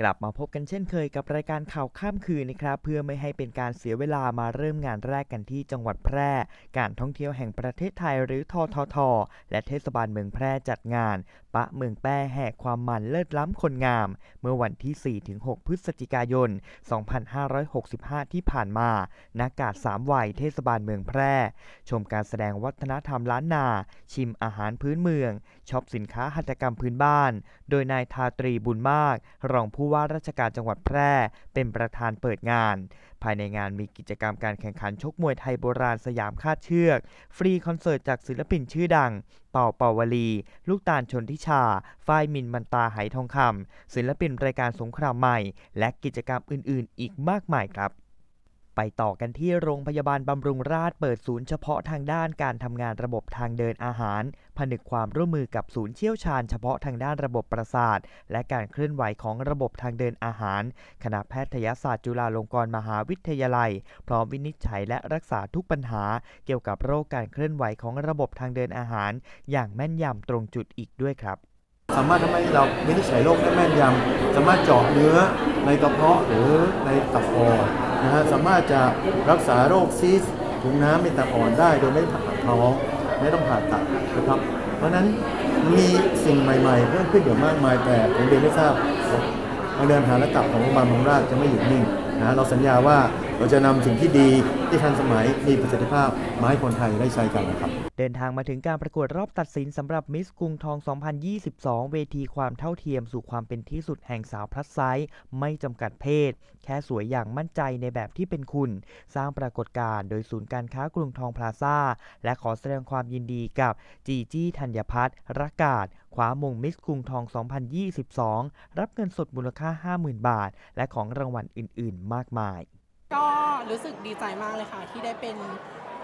กลับมาพบกันเช่นเคยกับรายการข่าวข้ามคืนนะครับ เพื่อไม่ให้เป็นการเสียเวลามาเริ่มงานแรกกันที่จังหวัดแพร่ การท่องเที่ยวแห่งประเทศไทยหรือททท และเทศบาลเมืองแพร่จัดงาน ปะเมืองแป้แห่ความมันเลิศล้ำคนงาม เมื่อวันที่ 4-6 พฤศจิกายน 2565 ที่ผ่านมาณกาศสามวัยเทศบาลเมืองแพร่ ชมการแสดงวัฒนธรรมล้านนา ชิมอาหารพื้นเมือง ช็อปสินค้าหัตถกรรมพื้นบ้าน โดยนายทาตรีบุญมาก รองผู้ว่าราชการจังหวัดแพร่ เป็นประธานเปิดงาน ภายในงานมีกิจกรรมการแข่งขันชกมวยไทยโบราณสยามคาดเชือก ฟรีคอนเสิร์ตจากศิลปินชื่อดัง เป่าเป่าวลี ลูกตาลชนทิชา ฝ้ายมินมันตาไหทองคำศิลปินรายการสงครามใหม่ และกิจกรรมอื่นๆ อีกมากมายครับ ไปต่อกันที่โรงพยาบาลบำรุงราษฎร์เปิดศูนย์เฉพาะทางด้านการทำงานระบบทางเดินอาหาร ผนึกความร่วมมือกับศูนย์เชี่ยวชาญเฉพาะทางด้านระบบประสาท และการเคลื่อนไหวของระบบทางเดินอาหาร คณะแพทยศาสตร์จุฬาลงกรณ์มหาวิทยาลัย พร้อมวินิจฉัยและรักษาทุกปัญหา เกี่ยวกับโรคการเคลื่อนไหวของระบบทางเดินอาหาร อย่างแม่นยำตรงจุดอีกด้วยครับสามารถทำให้เราวินิจฉัยโรคได้แม่นยำสามารถเจาะเนื้อในกระเพาะหรือในตับอ่อน นะฮะสามารถจะรักษาโรคซีสต์ถุงน้ำในตับอ่อนได้โดยไม่ผ่าตัดท้องไม่ต้องผ่าตัดนะครับ เพราะนั้นมีสิ่งใหม่ๆ เพิ่มขึ้นอย่างมากมายแต่ผมเรียนไม่ทราบทางเดินหาและกลับของโรงพยาบาลมงราชจะไม่หยุดนิ่งนะเราสัญญาว่า เราจะนำสิ่งที่ดีที่ทันสมัยมีประสิทธิภาพมาให้คนไทยได้ใช้กันนะครับ เดินทางมาถึงการประกวดรอบตัดสินสำหรับมิสกรุงทอง 2022 เวทีความเท่าเทียมสู่ความเป็นที่สุดแห่งสาวพลัสไซส์ไม่จำกัดเพศ แค่สวยอย่างมั่นใจในแบบที่เป็นคุณ สร้างปรากฏการณ์โดยศูนย์การค้ากรุงทองพลาซ่า และขอแสดงความยินดีกับจีจี้ธัญพัฒน์รักกาศคว้ามงมิสกรุงทอง 2022 รับเงินสดมูลค่า 50,000 บาท และของรางวัลอื่น ๆ มากมาย ก็รู้สึกดีใจมากเลยค่ะ ที่ได้เป็น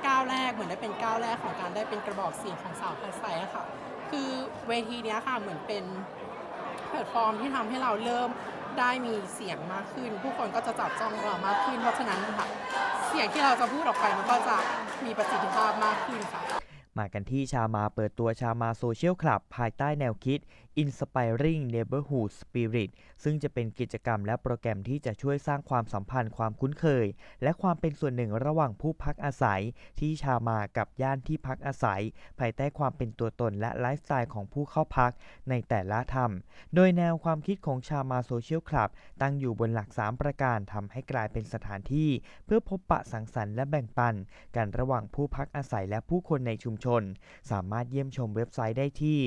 ก้าวแรกเหมือนได้เป็นก้าวแรกของการได้เป็นกระบอกเสียงของสาวพันไซค่ะ คือเวทีนี้ค่ะเหมือนเป็นแพลตฟอร์มที่ทำให้เราเริ่มได้มีเสียงมากขึ้น ผู้คนก็จะจับจ้องเรามากขึ้น เพราะฉะนั้นค่ะเสียงที่เราจะพูดออกไปมันก็จะมีประสิทธิภาพมากขึ้นค่ะมากันที่ชามาเปิดตัวชามาโซเชียลคลับ ภายใต้แนวคิด Inspiring Neighborhood Spirit ซึ่งจะเป็นกิจกรรมและโปรแกรมที่จะช่วยสร้างความสัมพันธ์ความคุ้นเคย และความเป็นส่วนหนึ่งระหว่างผู้พักอาศัย ที่ชามากับย่านที่พักอาศัย ภายใต้ความเป็นตัวตนและไลฟ์สไตล์ของผู้เข้าพักในแต่ละธรรม โดยแนวความคิดของชามาโซเชียลคลับ ตั้งอยู่บนหลัก 3 ประการทำให้กลายเป็นสถานที่ เพื่อพบปะสังสรรค์และแบ่งปัน กันระหว่างผู้พักอาศัยและผู้คนในชุมชน สามารถเยี่ยมชมเว็บไซต์ได้ที่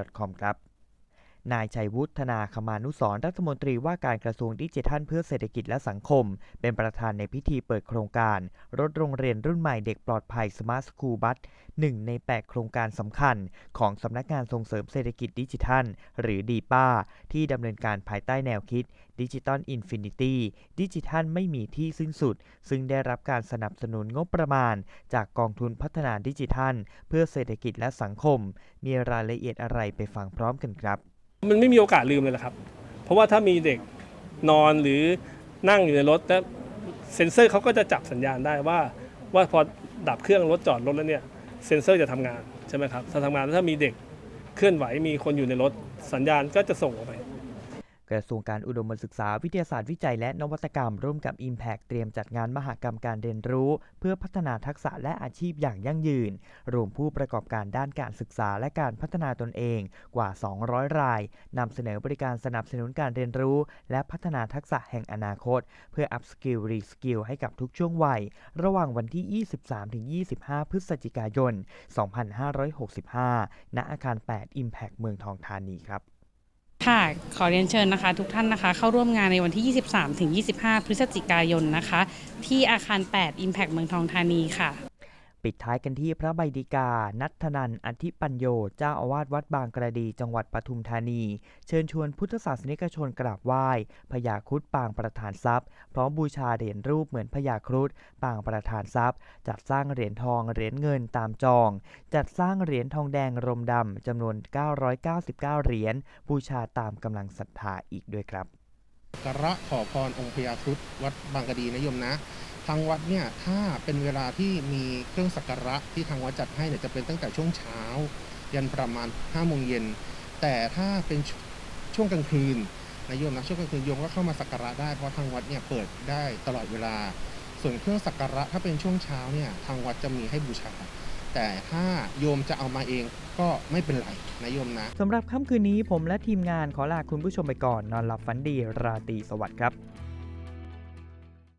r.com ครับ นายชัยวุฒนาคมานุสรรัฐมนตรีว่าการกระทรวงดิจิทัลเพื่อเศรษฐกิจและสังคม เป็นประธานในพิธีเปิดโครงการ รถโรงเรียนรุ่นใหม่เด็กปลอดภัย Smart School Bus หนึ่งใน 8 โครงการสำคัญ ของสำนักงานส่งเสริมเศรษฐกิจดิจิทัล หรือดีป้า ที่ดำเนินการภายใต้แนวคิดดิจิ t a ลอินฟินิตี้ดิจิทัลไม่มีที่สิ้นสุด ซึ่งได้รับการสนับสนุนงบประมาณ จากกองทุนพัฒนาดิจิทัล เพื่อเศรษฐกิจและสังคม มีรายละเอียดอะไรไปฟังพร้อมกันครับ มันไม่มีโอกาสลืมเลยละครับ เพราะว่าถ้ามีเด็กนอนหรือนั่งอยู่ในรถแล้วเซ็นเซอร์เขาก็จะจับสัญญาณได้ว่า ว่าพอดับเครื่องรถจอดรถแล้วเนี่ยเซ็นเซอร์จะทำงานใช่ไหมครับถ้าทำงานแล้วถ้ามีเด็กเคลื่อนไหวมีคนอยู่ในรถสัญญาณก็จะส่งออกไป กระทรวงการอุดมศึกษาวิทยาศาสตร์วิจัยและนวัตกรรม ร่วมกับ Impact เตรียมจัดงานมหกรรมการเรียนรู้ เพื่อพัฒนาทักษะและอาชีพอย่างยั่งยืน รวมผู้ประกอบการด้านการศึกษาและการพัฒนาตนเองกว่า 200 รายนำเสนอบริการสนับสนุนการเรียนรู้ และพัฒนาทักษะแห่งอนาคต เพื่อ up skill re skill ให้กับทุกช่วงวัย ระหว่างวันที่ 23-25 พฤศจิกายน 2565 ณอาคาร 8 Impact เมืองทองธานีครับ ค่ะ ขอเรียนเชิญนะคะ ทุกท่านนะคะ เข้าร่วมงานในวันที่ 23ถึง25 พฤศจิกายนนะคะ ที่อาคาร 8 Impact เมืองทองธานีค่ะ ปิดท้ายกันที่พระใบดีกา นัทนันอธิปัญโย เจ้าอาวาสวัดบางกระดี จังหวัดปทุมธานี เชิญชวนพุทธศาสนิกชนกราบไหว้พญาครุฑปางประธานทรัพย์ พร้อมบูชาเหรียญรูปเหมือนพญาครุฑปางประธานทรัพย์ จัดสร้างเหรียญทองเหรียญเงินตามจอง จัดสร้างเหรียญทองแดงรมดำจำนวน 999 เหรียญ บูชาตามกำลังศรัทธาอีกด้วยครับกระขอพรองค์พญาครุฑวัดบางกระดีนะโยมนะ ทางวัดเนี่ยถ้าเป็นเวลาที่มีเครื่องสักการะที่ทางวัดจัดให้เนี่ยจะเป็นตั้งแต่ช่วงเช้า ยันประมาณ5โมงเย็นแต่ถ้าเป็นชช่วงกลางคืนนะโยมนะช่วงกลางคืนโยมก็เข้ามาสักการะได้เพราะทางวัดเนี่ยเปิดได้ตลอดเวลา ส่วนเครื่องสักการะถ้าเป็นช่วงเช้าเนี่ยทางวัดจะมีให้บูชา แต่ถ้าโยมจะเอามาเองก็ไม่เป็นไรนะโยมนะสำหรับค่ำคืนนี้ผมและทีมงานขอลาคุณผู้ชมไปก่อนนอนหลับฝันดีราตรีสวัสดิ์ครับ